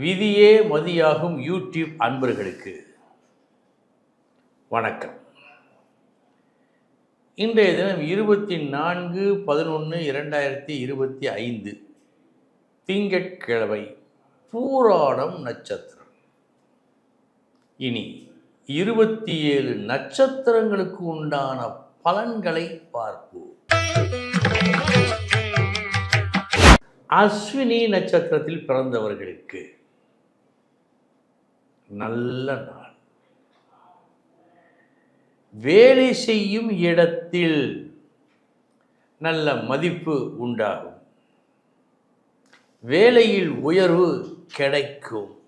விதியே மதியாகும் யூடியூப் அன்பர்களுக்கு. வணக்கம். இன்றைய தினம் இருபத்தி நான்கு பதினொன்று இரண்டாயிரத்தி இருபத்தி ஐந்து. திங்கட்கிழமை பூராடம் நட்சத்திரம். இனி இருபத்தி ஏழு நட்சத்திரங்களுக்கு உண்டான பலன்களை பார்ப்போம். அஸ்வினி நட்சத்திரத்தில் பிறந்தவர்களுக்கு நல்ல நாள். வேலை செய்யும் இடத்தில் நல்ல மதிப்பு உண்டாகும். வேலையில் உயர்வு கிடைக்கும்.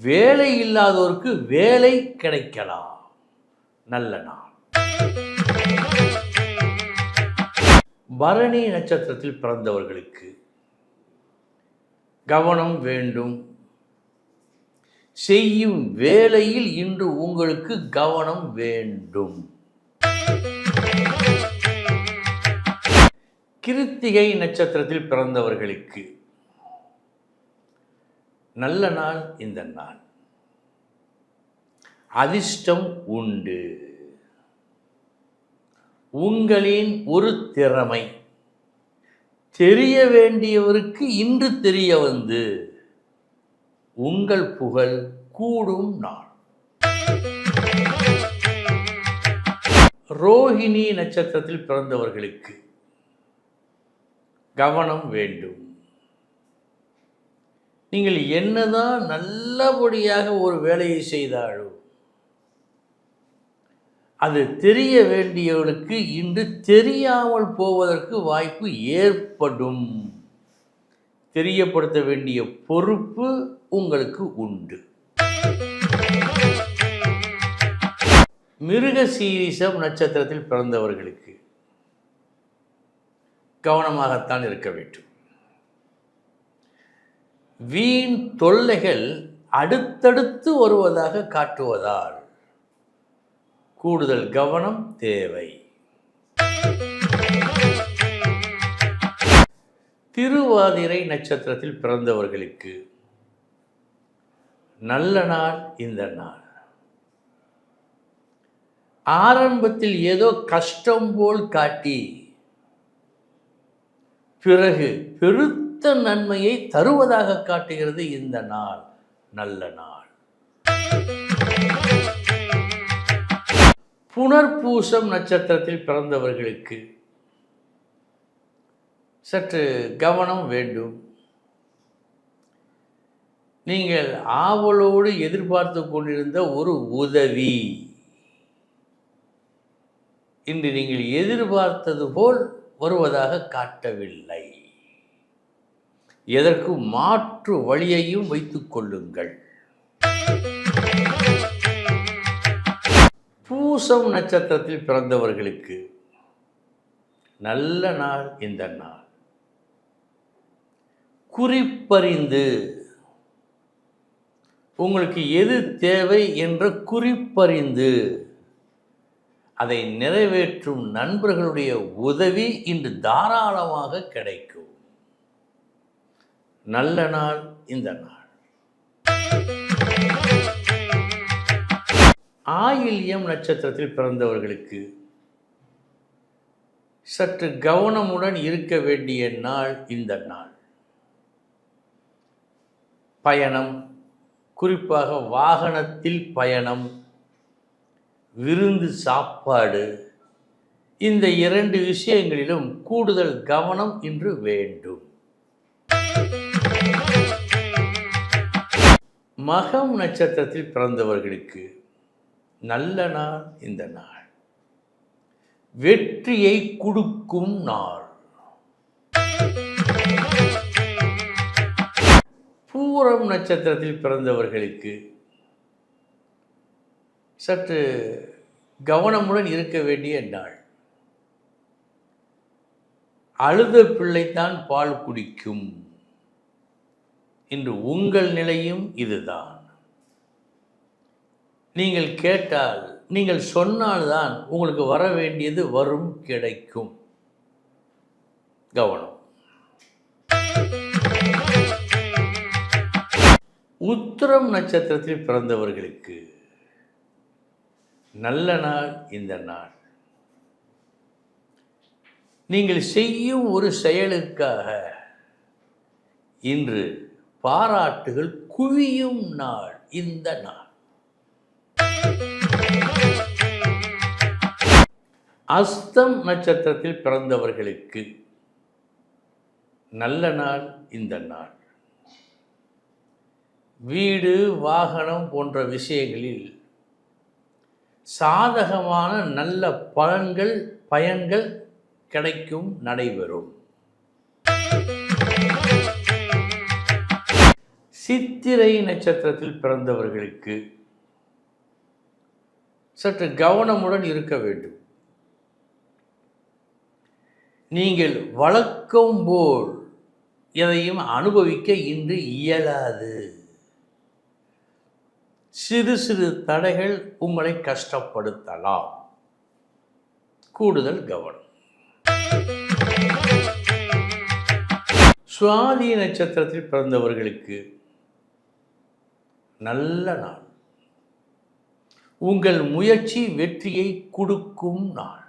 வேலை இல்லாதோருக்கு வேலை கிடைக்கலாம். நல்ல நாள். பரணி நட்சத்திரத்தில் பிறந்தவர்களுக்கு கவனம் வேண்டும். செய்யும் வேலையில் இன்று உங்களுக்கு கவனம் வேண்டும். கிருத்திகை நட்சத்திரத்தில் பிறந்தவர்களுக்கு நல்ல நாள் இந்த நாள். அதிர்ஷ்டம் உண்டு. உங்களின் ஒரு திறமை. தெரிய வேண்டியவருக்கு இன்று தெரிய வந்து. உங்கள் புகழ் கூடும் நாள். ரோஹிணி நட்சத்திரத்தில் பிறந்தவர்களுக்கு கவனம் வேண்டும். நீங்கள் என்னதான் நல்லபடியாக ஒரு வேலையை செய்தாலும் அது தெரிய வேண்டியவர்களுக்கு இன்று தெரியாமல் போவதற்கு வாய்ப்பு ஏற்படும். தெரியப்படுத்த வேண்டிய பொறுப்பு உங்களுக்கு உண்டு. மிருக சீரிசம் நட்சத்திரத்தில் பிறந்தவர்களுக்கு கவனமாகத்தான் இருக்க வேண்டும். வீண் தொல்லைகள் அடுத்தடுத்து வருவதாக காட்டுவதால் கூடுதல் கவனம் தேவை. திருவாதிரை நட்சத்திரத்தில் பிறந்தவர்களுக்கு நல்ல நாள் இந்த நாள். ஆரம்பத்தில் ஏதோ கஷ்டம் போல் காட்டி பிறகு பெருத்த நன்மையை தருவதாக காட்டுகிறது இந்த நாள் நல்ல நாள். புனர்பூசம் நட்சத்திரத்தில் பிறந்தவர்களுக்கு சற்று கவனம் வேண்டும். நீங்கள் ஆவலோடு எதிர்பார்த்து கொண்டிருந்த ஒரு உதவி. இன்று நீங்கள் எதிர்பார்த்தது போல் வருவதாக காட்டவில்லை. எதற்கு மாற்று வழியையும் வைத்துக் கொள்ளுங்கள். பூசம் நட்சத்திரத்தில் பிறந்தவர்களுக்கு நல்ல நாள் இந்த நாள். குறிப்பறிந்து உங்களுக்கு எது தேவை என்ற குறிப்பறிந்து அதை நிறைவேற்றும் நண்பர்களுடைய உதவி இன்று தாராளமாக கிடைக்கும். நல்ல நாள் இந்த நாள். ஆயில்யம் நட்சத்திரத்தில் பிறந்தவர்களுக்கு சற்று கவனமுடன் இருக்க வேண்டிய நாள் இந்த நாள். பயணம் குறிப்பாக வாகனத்தில் பயணம் விருந்து சாப்பாடு இந்த இரண்டு விஷயங்களிலும் கூடுதல் கவனம் இன்று வேண்டும். மகம் நட்சத்திரத்தில் பிறந்தவர்களுக்கு நல்ல நாள் இந்த நாள். வெற்றியை கொடுக்கும் நாள். பூரம் நட்சத்திரத்தில் பிறந்தவர்களுக்கு சற்று கவனமுடன் இருக்க வேண்டிய நாள். அழுத பிள்ளைத்தான் பால் குடிக்கும். இன்று உங்கள் நிலையும் இதுதான். நீங்கள் கேட்டால் நீங்கள் சொன்னால்தான் உங்களுக்கு வர வேண்டியது வரும் கிடைக்கும். கவனம். உத்திரம் நட்சத்திரத்தில் பிறந்தவர்களுக்கு நல்ல நாள் இந்த நாள். நீங்கள் செய்யும் ஒரு செயலுக்காக இன்று பாராட்டுகள் குவியும் நாள் இந்த நாள். அஸ்தம் நட்சத்திரத்தில் பிறந்தவர்களுக்கு நல்ல நாள் இந்த நாள். வீடு வாகனம் போன்ற விஷயங்களில் சாதகமான நல்ல பலன்கள் பயன்கள் கிடைக்கும் நடைபெறும். சித்திரை நட்சத்திரத்தில் பிறந்தவர்களுக்கு சற்று கவனமுடன் இருக்க வேண்டும். நீங்கள் வழக்கம் போல் எதையும் அனுபவிக்க இன்று இயலாது. சிறு சிறு தடைகள் உங்களை கஷ்டப்படுத்தலாம். கூடுதல் கவனம். சுவாதி நட்சத்திரத்தில் பிறந்தவர்களுக்கு நல்ல நாள். உங்கள் முயற்சி வெற்றியை கொடுக்கும் நாள்.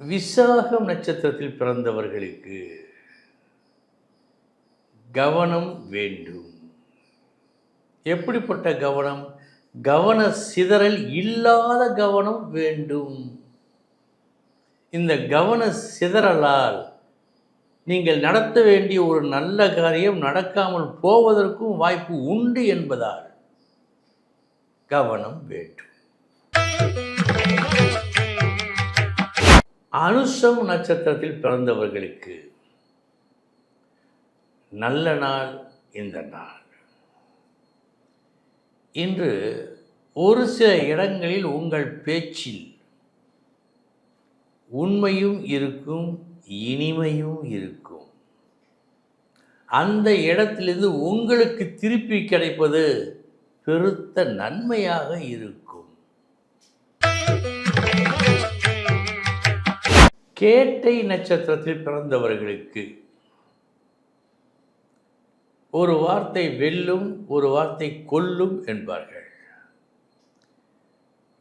விசாகம் நட்சத்திரத்தில் பிறந்தவர்களுக்கு கவனம் வேண்டும். எப்படிப்பட்ட கவனம்? கவன சிதறல் இல்லாத கவனம் வேண்டும். இந்த கவன சிதறலால் நீங்கள் நடத்த வேண்டிய ஒரு நல்ல காரியம் நடக்காமல் போவதற்கும் வாய்ப்பு உண்டு என்பதால் கவனம் வேண்டும். அனுஷம் நட்சத்திரத்தில் பிறந்தவர்களுக்கு நல்ல நாள் இந்த நாள். இன்று ஒரு சில இடங்களில் உங்கள் பேச்சில் உண்மையும் இருக்கும் இனிமையும் இருக்கும். அந்த இடத்திலிருந்து உங்களுக்கு திருப்பி கிடைப்பது பெருத்த நன்மையாக இருக்கும். கேட்டை நட்சத்திரத்தில் பிறந்தவர்களுக்கு ஒரு வார்த்தை வெல்லும் ஒரு வார்த்தை கொல்லும் என்பார்கள்.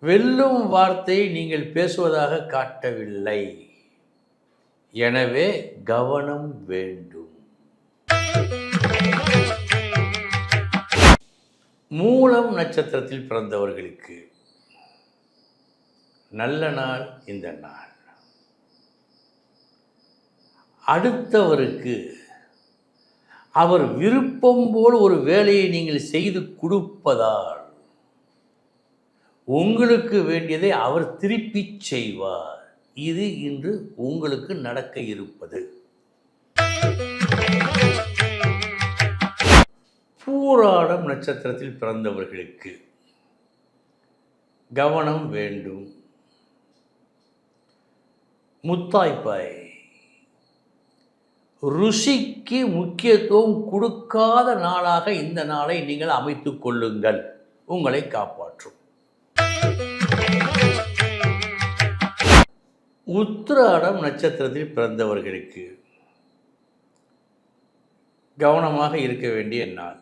வெல்லும் வார்த்தை நீங்கள் பேசுவதாக காட்டவில்லை. எனவே கவனம் வேண்டும். மூலம் நட்சத்திரத்தில் பிறந்தவர்களுக்கு நல்ல நாள் இந்த நாள். அடுத்தவருக்கு அவர் விருப்பம் போல் ஒரு வேலையை நீங்கள் செய்து கொடுப்பதால் உங்களுக்கு வேண்டியதை அவர் திருப்பி செய்வார். இது இன்று உங்களுக்கு நடக்க இருப்பது. பூராடம் நட்சத்திரத்தில் பிறந்தவர்களுக்கு கவனம் வேண்டும். முத்தாய்ப்பாய். ருசிக்கு முக்கியத்துவம் கொடுக்காத நாளாக இந்த நாளை நீங்கள் அமைத்து கொள்ளுங்கள். உங்களை காப்பாற்றும். உத்திராடம் நட்சத்திரத்தில் பிறந்தவர்களுக்கு கவனமாக இருக்க வேண்டிய நாள்.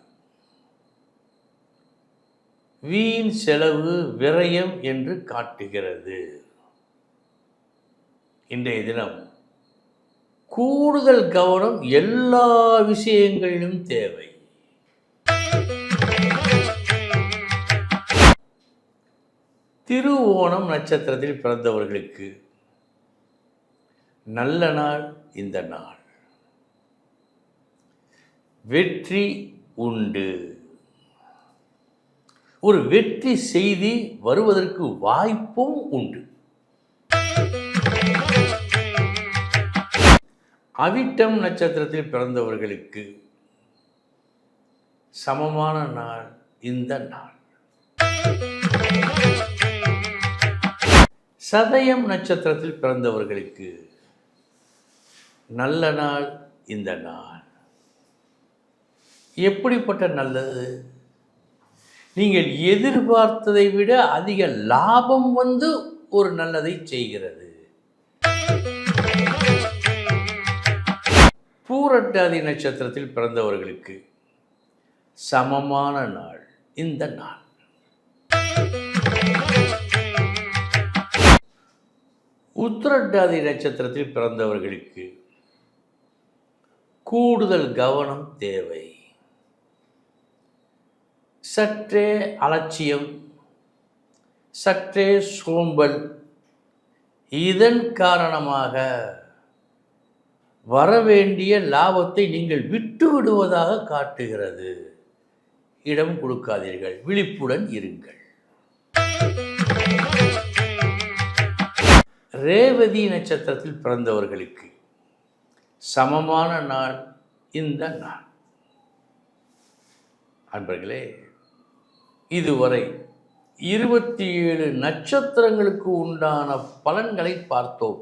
வீண் செலவு விரயம் என்று காட்டுகிறது. இன்றைய தினம் கூடுதல் கவனம் எல்லா விஷயங்களிலும் தேவை. திருவோணம் நட்சத்திரத்தில் பிறந்தவர்களுக்கு நல்ல நாள் இந்த நாள். வெற்றி உண்டு. ஒரு வெற்றி செய்தி வருவதற்கு வாய்ப்பும் உண்டு. அவிட்டம் நட்சத்திரத்தில் பிறந்தவர்களுக்கு சமமான நாள் இந்த நாள். சதயம் நட்சத்திரத்தில் பிறந்தவர்களுக்கு நல்ல நாள் இந்த நாள். எப்படிப்பட்ட நல்லது? நீங்கள் எதிர்பார்த்ததை விட அதிக லாபம் வந்து ஒரு நல்லதை செய்கிறது. பூரட்டாதி நட்சத்திரத்தில் பிறந்தவர்களுக்கு சமமான நாள் இந்த நாள். உத்திரட்டாதி நட்சத்திரத்தில் பிறந்தவர்களுக்கு கூடுதல் கவனம் தேவை. சற்றே அலட்சியம் சற்றே சோம்பல் இதன் காரணமாக வரவேண்டிய லாபத்தை நீங்கள் விட்டு விடுவதாக காட்டுகிறது. இடம் கொடுக்காதீர்கள் விழிப்புடன் இருங்கள். ரேவதி நட்சத்திரத்தில் பிறந்தவர்களுக்கு சமமான நாள் இந்த நாள். அன்பர்களே இதுவரை இருபத்தி ஏழு நட்சத்திரங்களுக்கு உண்டான பலன்களை பார்த்தோம்.